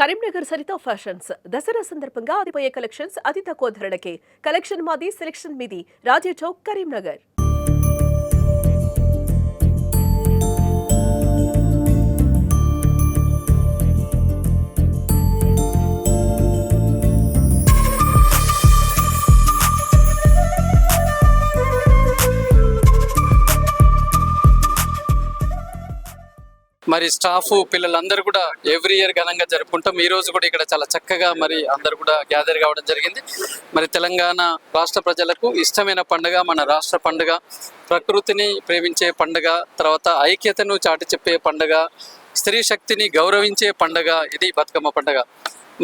Karimnagar Saritha fashions. Dasara సందర్భంగా ఆదిపోయే collections అతి తక్కువ ధరలకే. కలెక్షన్ మాది సెలెక్షన్ మీది. రాజే చౌక్ కరీంనగర్. మరి స్టాఫ్ పిల్లలందరూ కూడా ఎవ్రీ ఇయర్ ఘనంగా జరుపుకుంటాం. ఈ రోజు కూడా ఇక్కడ చాలా చక్కగా మరి అందరు కూడా గ్యాదర్ కావడం జరిగింది. మరి తెలంగాణ రాష్ట్ర ప్రజలకు ఇష్టమైన పండుగ మన రాష్ట్ర పండుగ ప్రకృతిని ప్రేమించే పండుగ తర్వాత ఐక్యతను చాటి చెప్పే పండుగ స్త్రీ శక్తిని గౌరవించే పండుగ ఇది బతుకమ్మ పండుగ.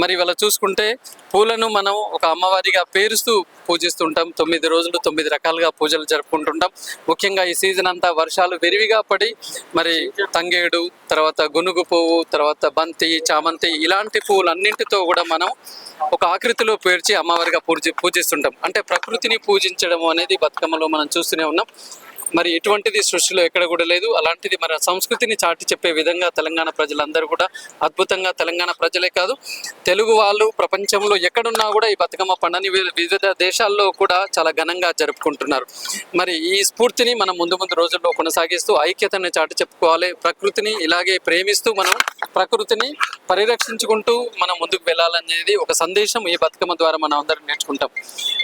మరి ఇవాళ చూసుకుంటే పూలను మనం ఒక అమ్మవారిగా పేరుస్తూ పూజిస్తుంటాం. తొమ్మిది రోజులు తొమ్మిది రకాలుగా పూజలు జరుపుకుంటుంటాం. ముఖ్యంగా ఈ సీజన్ అంతా వర్షాలు విరివిగా పడి మరి తంగేడు తర్వాత గునుగు పువ్వు తర్వాత బంతి చామంతి ఇలాంటి పువ్వులన్నింటితో కూడా మనం ఒక ఆకృతిలో పేర్చి అమ్మవారిగా పూజి పూజిస్తుంటాం. అంటే ప్రకృతిని పూజించడం అనేది బతుకమ్మలో మనం చూస్తూనే ఉన్నాం. మరి ఎటువంటిది సృష్టిలో ఎక్కడ కూడా లేదు. అలాంటిది మన సంస్కృతిని చాటి చెప్పే విధంగా తెలంగాణ ప్రజలందరూ కూడా అద్భుతంగా తెలంగాణ ప్రజలే కాదు. తెలుగు వాళ్ళు ప్రపంచంలో ఎక్కడున్నా కూడా ఈ బతుకమ్మ పండుగని వివిధ దేశాల్లో కూడా చాలా ఘనంగా జరుపుకుంటున్నారు. మరి ఈ స్ఫూర్తిని మనం ముందు ముందు రోజుల్లో కొనసాగిస్తూ ఐక్యతను చాటి చెప్పుకోవాలి. ప్రకృతిని ఇలాగే ప్రేమిస్తూ మనం ప్రకృతిని పరిరక్షించుకుంటూ మనం ముందుకు ఉండాలనేది ఒక సందేశం ఈ బతుకమ్మ ద్వారా మనం అందరం నేర్చుకుంటాం.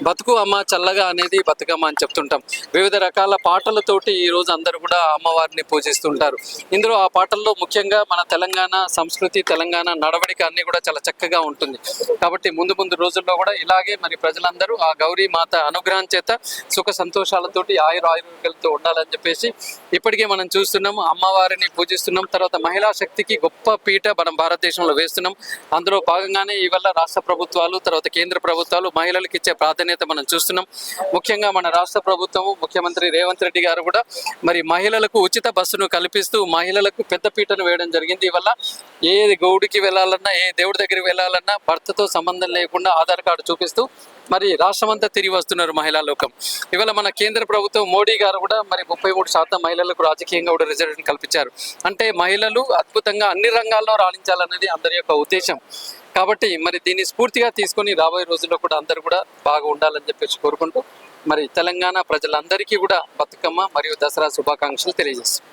బతుకు అమ్మ చల్లగా అనేది బతుకమ్మ అని చెప్తుంటాం. వివిధ రకాల పాటలతోటి ఈ రోజు అందరూ కూడా అమ్మవారిని పూజిస్తుంటారు. ఇందులో ఆ పాటల్లో ముఖ్యంగా మన తెలంగాణ సంస్కృతి తెలంగాణ నడవడిక అన్ని కూడా చాలా చక్కగా ఉంటుంది. కాబట్టి ముందు ముందు రోజుల్లో కూడా ఇలాగే మరి ప్రజలందరూ ఆ గౌరీ మాత అనుగ్రహం చేత సుఖ సంతోషాలతోటి ఆయుర ఆయుర్వేదాలతో ఉండాలని చెప్పేసి ఇప్పటికే మనం చూస్తున్నాం. అమ్మవారిని పూజిస్తున్నాం. తర్వాత మహిళా శక్తికి గొప్ప పీట మనం భారతదేశంలో వేస్తున్నాం. అందులో భాగంగానే ఇవల్ల రాష్ట్ర ప్రభుత్వాలు తర్వాత కేంద్ర ప్రభుత్వాలు మహిళలకు ఇచ్చే ప్రాధాన్యత మనం చూస్తున్నాం. ముఖ్యంగా మన రాష్ట్ర ప్రభుత్వం ముఖ్యమంత్రి రేవంత్ రెడ్డి గారు కూడా మరి మహిళలకు ఉచిత బస్సును కల్పిస్తూ మహిళలకు పెద్ద పీటను వేయడం జరిగింది. ఇవల్ల ఏ గౌడికి వెళ్ళాలన్నా ఏ దేవుడి దగ్గరికి వెళ్ళాలన్నా భర్తతో సంబంధం లేకుండా ఆధార్ కార్డు చూపిస్తూ మరి రాష్ట్రమంతా తిరిగి వస్తున్నారు మహిళా లోకం. ఇవాళ మన కేంద్ర ప్రభుత్వం మోడీ గారు కూడా మరి ముప్పై మూడు శాతం మహిళలకు రాజకీయంగా కూడా రిజర్వేషన్ కల్పించారు. అంటే మహిళలు అద్భుతంగా అన్ని రంగాల్లో రాణించాలన్నది అందరి యొక్క ఉద్దేశం. కాబట్టి మరి దీన్ని స్ఫూర్తిగా తీసుకొని రాబోయే రోజుల్లో కూడా అందరూ కూడా బాగా ఉండాలని చెప్పేసి కోరుకుంటూ మరి తెలంగాణ ప్రజలందరికీ కూడా బతుకమ్మ మరియు దసరా శుభాకాంక్షలు తెలియజేస్తాం